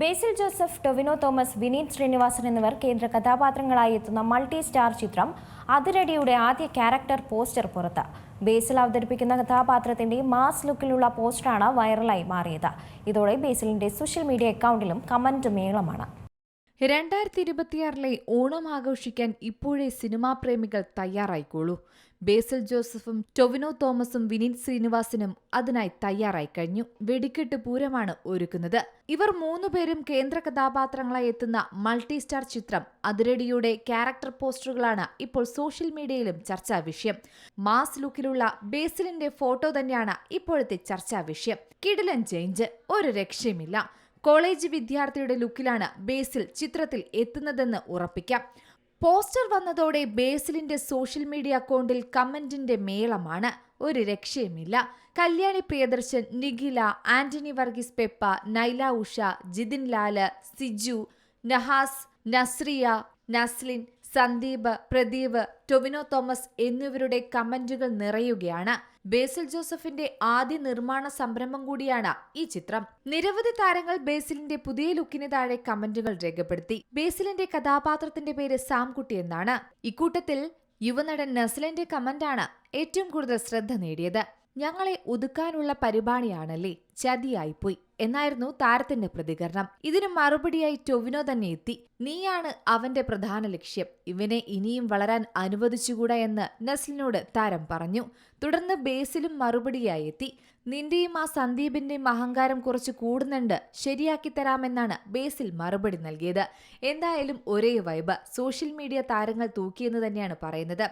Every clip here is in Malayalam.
ബേസിൽ ജോസഫ് ടൊവിനോ തോമസ് വിനീത് ശ്രീനിവാസൻ എന്നിവർ കേന്ദ്ര കഥാപാത്രങ്ങളായി എത്തുന്ന മൾട്ടി സ്റ്റാർ ചിത്രം അതിരടിയുടെ ആദ്യ ക്യാരക്ടർ പോസ്റ്റർ പുറത്ത്. ബേസിൽ അവതരിപ്പിക്കുന്ന കഥാപാത്രത്തിന്റെ മാസ് ലുക്കിലുള്ള പോസ്റ്ററാണ് വൈറലായി മാറിയത്. ഇതോടെ ബേസിലിന്റെ സോഷ്യൽ മീഡിയ അക്കൗണ്ടിലും കമന്റ് മേളമാണ്. രണ്ടായിരത്തി ഇരുപത്തിയാറിലെ ഓണം ആഘോഷിക്കാൻ ഇപ്പോഴേ സിനിമാ പ്രേമികൾ തയ്യാറായിക്കോളൂ. ബേസിൽ ജോസഫും ടൊവിനോ തോമസും വിനീത് ശ്രീനിവാസനും അതിനായി തയ്യാറായി കഴിഞ്ഞു. വെടിക്കെട്ട് പൂരമാണ് ഒരുക്കുന്നത്. ഇവർ മൂന്നുപേരും കേന്ദ്ര കഥാപാത്രങ്ങളായി എത്തുന്ന മൾട്ടി സ്റ്റാർ ചിത്രം അതിരടിയുടെ ക്യാരക്ടർ പോസ്റ്ററുകളാണ് ഇപ്പോൾ സോഷ്യൽ മീഡിയയിലും ചർച്ചാ വിഷയം. മാസ് ലുക്കിലുള്ള ബേസിലിന്റെ ഫോട്ടോ തന്നെയാണ് ഇപ്പോഴത്തെ ചർച്ചാ വിഷയം. കിടിലൻ ചേഞ്ച് ഒരു രക്ഷയുമില്ല. കോളേജ് വിദ്യാർത്ഥിയുടെ ലുക്കിലാണ് ബേസിൽ ചിത്രത്തിൽ എത്തുന്നതെന്ന് ഉറപ്പിക്കാം. പോസ്റ്റർ വന്നതോടെ ബേസിലിന്റെ സോഷ്യൽ മീഡിയ അക്കൗണ്ടിൽ കമന്റിന്റെ മേളമാണ്. ഒരു രക്ഷയുമില്ല. കല്യാണി പ്രിയദർശൻ നിഖില ആന്റണി വർഗീസ് പെപ്പ നൈല ഉഷ ജിതിൻ ലാൽ സിജു നഹാസ് നസ്രിയ നസ്ലിൻ സന്ദീപ് പ്രദീപ് ടൊവിനോ തോമസ് എന്നിവരുടെ കമന്റുകൾ നിറയുകയാണ്. ബേസിൽ ജോസഫിന്റെ ആദ്യ നിർമ്മാണ സംരംഭം കൂടിയാണ് ഈ ചിത്രം. നിരവധി താരങ്ങൾ ബേസിലിന്റെ പുതിയ ലുക്കിന് താഴെ കമന്റുകൾ രേഖപ്പെടുത്തി. ബേസിലിന്റെ കഥാപാത്രത്തിന്റെ പേര് സാംകുട്ടി എന്നാണ്. ഇക്കൂട്ടത്തിൽ യുവനടൻ നസ്ലിന്റെ കമന്റാണ് ഏറ്റവും കൂടുതൽ ശ്രദ്ധ നേടിയത്. ഞങ്ങളെ ഒതുക്കാനുള്ള പരിപാടിയാണല്ലേ? ചതിയായിപ്പോയി. എന്നായിരുന്നു താരത്തിന്റെ പ്രതികരണം. ഇതിന് മറുപടിയായി ടൊവിനോ തന്നെ എത്തി. നീയാണ് അവന്റെ പ്രധാന ലക്ഷ്യം. ഇവനെ ഇനിയും വളരാൻ അനുവദിച്ചുകൂടാ എന്ന് നസ്ലിനോട് താരം പറഞ്ഞു. തുടർന്ന് ബേസിലും മറുപടിയായി എത്തി. നിന്റെയും ആ സന്ദീപിന്റെയും അഹങ്കാരം കുറച്ച് കൂടുന്നുണ്ട്. ശരിയാക്കി തരാമെന്നാണ് ബേസിൽ മറുപടി നൽകിയത്. എന്തായാലും ഒരേ വൈബ് സോഷ്യൽ മീഡിയ താരങ്ങൾ തൂക്കിയെന്ന് തന്നെയാണ് പറയുന്നത്.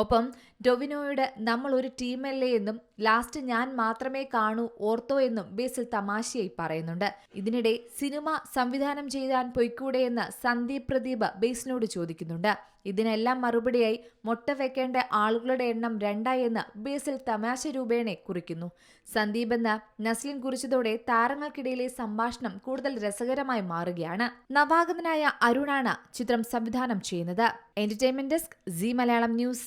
ഒപ്പം ഡൊവിനോയോട് നമ്മൾ ഒരു ടീമല്ലേ എന്നും ലാസ്റ്റ് ഞാൻ മാത്രമേ കാണൂ ഓർത്തോ എന്നും ബേസിൽ തമാശയായി പറയുന്നുണ്ട്. ഇതിനിടെ സിനിമ സംവിധാനം ചെയ്യാൻ പൊയ്ക്കൂടെ എന്ന് സന്ദീപ് പ്രദീപ് ബേസിനോട് ചോദിക്കുന്നുണ്ട്. ഇതിനെല്ലാം മറുപടിയായി മൊട്ട വെക്കേണ്ട ആളുകളുടെ എണ്ണം രണ്ടായി എന്ന് ബേസിൽ തമാശ രൂപേണെ കുറിക്കുന്നു. സന്ദീപ് എന്ന നസ്ലിൻ കുറിച്ചതോടെ താരങ്ങൾക്കിടയിലെ സംഭാഷണം കൂടുതൽ രസകരമായി മാറുകയാണ്. നവാഗതനായ അരുണാണ് ചിത്രം സംവിധാനം ചെയ്യുന്നത്. Entertainment desk Zee Malayalam news